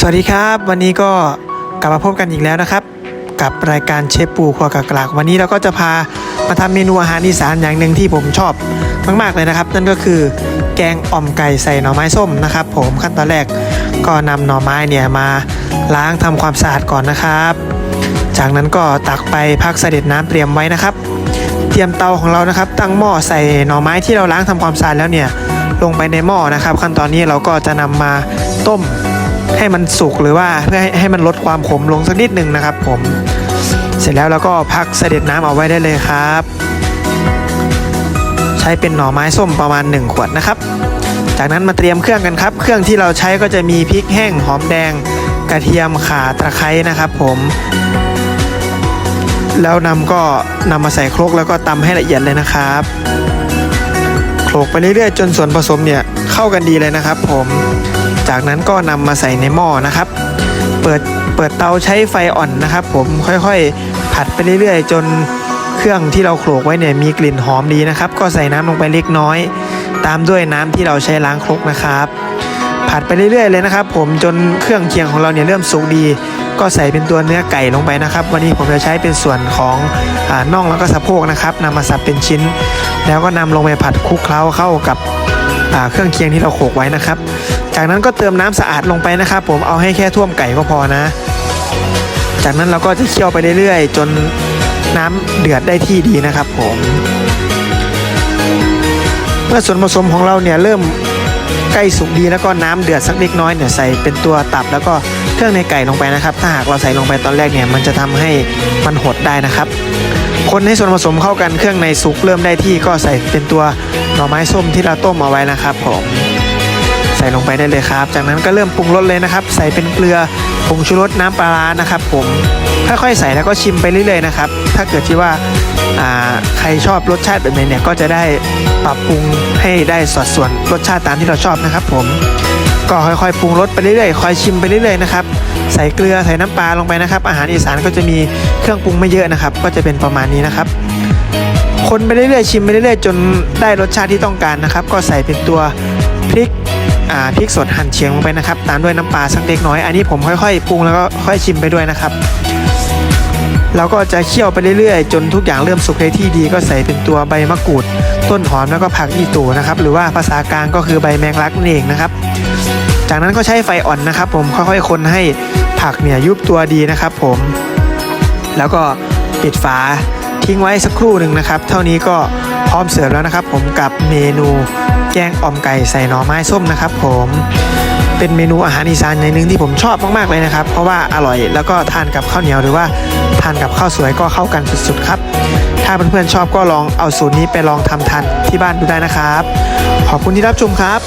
สวัสดีครับ วันนี้ก็กลับมาพบกันอีกแล้วนะครับ กับรายการเชฟปูครัวกากลากวันนี้เราก็จะพามาทำเมนูอาหารอีสานอย่างหนึ่งที่ผมชอบมากๆเลยนะครับ นั่นก็คือแกงอ่อมไก่ใส่หน่อไม้ส้มนะครับ ผมขั้นตอนแรกก็นำหน่อไม้เนี่ยมาล้างทำความสะอาดก่อนนะครับ จากนั้นก็ตักไปพักเสด็จน้ำเตรียมไว้นะครับ เตรียมเตาของเรานะครับ ตั้งหม้อใส่หน่อไม้ที่เราล้างทำความสะอาดแล้วเนี่ยลงไปในหม้อนะครับ ขั้นตอนนี้เราก็จะนำมาต้ม ให้มันสุกหรือว่าเพื่อให้ให้มันลดความขมลงสักนิดหนึ่งนะครับ ผม เสร็จแล้วเราก็พักเสด็จน้ำเอาไว้ได้เลยครับ ใช้เป็นหน่อไม้ส้มประมาณ 1 ขวดนะครับ จากนั้นมาเตรียมเครื่องกันครับ เครื่องที่เราใช้ก็จะมีพริกแห้งหอมแดงกระเทียมข่าตะไคร้นะครับ ผมแล้วนำก็นำมาใส่ครกแล้วก็ตำให้ละเอียดเลยนะครับโขลกไปเรื่อยๆจนส่วนผสมเนี่ยเข้ากันดีเลยนะครับ ผม จากนั้นก็นำมาใส่ในหม้อนะครับ เปิดเปิดเตาใช้ไฟอ่อนนะครับ ผมค่อยๆ ผัดไปเรื่อยๆ จนเครื่องที่เราโขลกไว้เนี่ยมีกลิ่นหอมดีนะครับ ก็ใส่น้ำลงไปเล็กน้อย ตามด้วยน้ำที่เราใช้ล้างครกนะครับ ผัดไปเรื่อยๆเลยนะครับ ผมจนเครื่องเคียงของเราเนี่ยเริ่มสุกดี ก็ใส่เป็นตัวเนื้อไก่ลงไปนะครับ วันนี้ผมจะใช้เป็นส่วนของอน่องแล้วก็สะโพกนะครับนำมาสับเป็นชิ้น แล้วก็นำลงไปผัดคลุกเคล้าเข้ากับเครื่องเคียงที่เราโขลกไว้นะครับ จากนั้นก็เติมน้ำสะอาดลงไปนะครับผมเอาให้แค่ท่วมไก่ก็พอนะ จากนั้นเราก็จะเคี่ยวไปเรื่อยๆ จนน้ำเดือดได้ที่ดีนะครับผมเมื่อส่วนผสมของเราเนี่ยเริ่มใกล้สุกดีแล้วก็น้ำเดือดสักเล็กน้อยเนี่ยใส่เป็นตัวตับแล้วก็เครื่องในไก่ลงไปนะครับ ถ้าหากเราใส่ลงไปตอนแรกเนี่ยมันจะทำให้มันหดได้นะครับ คนให้ส่วนผสมเข้ากันเครื่องในสุกเริ่มได้ที่ก็ใส่เป็นตัวหน่อไม้ส้มที่เราต้มเอาไว้นะครับผม ใส่ลงไปได้เลยครับ จากนั้นก็เริ่มปรุงรสเลยนะครับ ใส่เป็นเกลือผงชูรสน้ำปลาร้านะครับ ผมค่อยๆใส่แล้วก็ชิมไปเรื่อยๆนะครับ ถ้าเกิดที่ว่าใครชอบรสชาติแบบไหนเนี่ยก็จะได้ปรับปรุงให้ได้สัดส่วนรสชาติตามที่เราชอบนะครับ ผมก็ค่อยๆปรุงรสไปเรื่อยๆคอยชิมไปเรื่อยๆนะครับใส่เกลือใส่น้ำปลาลงไปนะครับ อาหารอีสานก็จะมีเครื่องปรุงไม่เยอะนะครับ ก็จะเป็นประมาณนี้นะครับ คนไปเรื่อยๆชิมไปเรื่อยๆ จนได้รสชาติที่ต้องการนะครับ ก็ใส่เป็นตัวพริก อ่าพริกสดหั่นเชียงลงไปนะครับ ตามด้วยน้ำปลาสักเล็กน้อย อันนี้ผมค่อยๆปรุงแล้วก็ค่อยชิมไปด้วยนะครับเราก็จะเคี่ยวไปเรื่อยๆ จนทุกอย่างเริ่มสุกในที่ดีก็ใส่เป็นตัวใบมะกรูด ต้นหอมแล้วก็ผักอีตูนะครับ หรือว่าภาษากลางก็คือใบแมงลักนั่นเองนะครับ จากนั้นก็ใช้ไฟอ่อนนะครับ ผมค่อยๆคนให้ผักเนี่ยยุบตัวดีนะครับ ผม แล้วก็ปิดฝา ทิ้งไว้สักครู่หนึ่งนะครับ เท่านี้ก็พร้อมเสิร์ฟแล้วนะครับ ผมกับเมนูแกงอ่อมไก่ใส่หน่อไม้ส้มนะครับ ผมเป็นเมนูอาหารอีสานอย่างหนึ่งที่ผมชอบมากๆเลยนะครับ เพราะว่าอร่อยแล้วก็ทานกับข้าวเหนียวหรือว่าทานกับข้าวสวยก็เข้ากันสุดๆครับ ถ้าเพื่อนๆชอบก็ลองเอาสูตรนี้ไปลองทำทานที่บ้านดูได้นะครับ ขอบคุณที่รับชมครับ